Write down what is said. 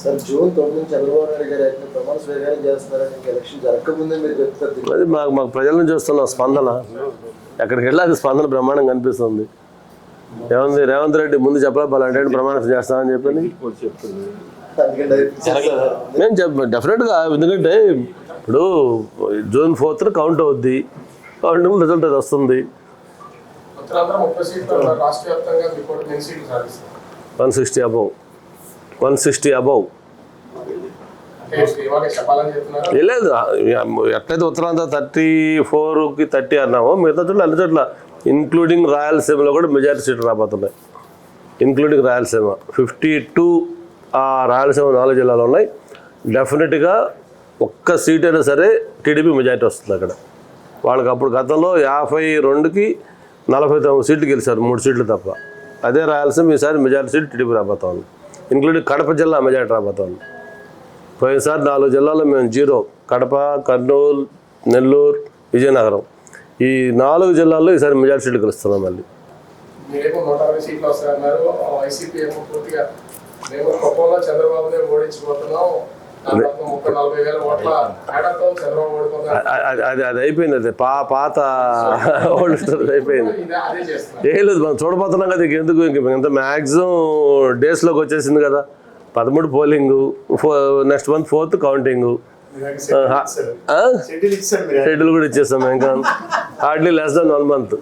Sir June తొమ్మిది చంద్రబాబు నాయుడు గారు అయితే ప్రమాణ స్వీకారం చేస్తున్నారని ఇంకా ఎలక్షన్ జరగకముందే మీరు చెప్తారు అది మాకు మాకు ప్రజల నుంచి వస్తున్న స్పందన. ఎక్కడికి వెళ్ళి అది స్పందన బ్రహ్మాండం కనిపిస్తుంది. ఏముంది రేవంత్ రెడ్డి ముందు చెప్పలే పలాంటి ప్రమాణం చేస్తామని చెప్పని. నేను చెప్ప డెఫినెట్గా ఎందుకంటే ఇప్పుడు జూన్ ఫోర్త్ కౌంట్ అవుద్ది. కౌంటింగ్ రిజల్ట్ అది వస్తుంది. One sixty above. One sixty above లేదు ఎట్లయితే ఉత్తరాంధ్ర థర్టీ ఫోర్కి థర్టీ అన్నామో మిగతా చోట్ల అన్ని చోట్ల ఇంక్లూడింగ్ రాయలసీమలో కూడా మెజారిటీ సీట్లు రాబోతున్నాయి. ఇంక్లూడింగ్ రాయలసీమ. ఫిఫ్టీ టూ ఆ రాయలసీమ నాలుగు జిల్లాలు ఉన్నాయి. డెఫినెట్గా ఒక్క సీట్ అయినా సరే టీడీపీ మెజారిటీ వస్తుంది అక్కడ. వాళ్ళకి అప్పుడు గతంలో యాభై రెండుకి నలభై తొమ్మిది సీట్లు గెలిచారు మూడు సీట్లు తప్ప. అదే రాయలసీమ ఈసారి మెజారిటీ సీట్ టీడీపీ రాబోతోంది ఇంక్లూడింగ్ కడప జిల్లా మెజారిటీ రాబోతోంది. పోయినసారి నాలుగు జిల్లాల్లో మేము జీరో. కడప కర్నూలు నెల్లూరు విజయనగరం. ఈ నాలుగు జిల్లాల్లో ఈసారి మెజారిటీ సీట్లు గెలుస్తున్నాం మళ్ళీ. నలభై వేల ఓట్ల చంద్రబాబు అది అది అయిపోయింది అది. పా పాత అయిపోయింది. ఏం లేదు మనం చూడబోతున్నాం కదా ఎందుకు ఇంక ఇంత మ్యాక్సిమం డేస్లోకి వచ్చేసింది కదా. పదమూడు polling next month fourth counting. Schedule కూడా ఇచ్చేస్తాం ఇంకా. Hardly less than one month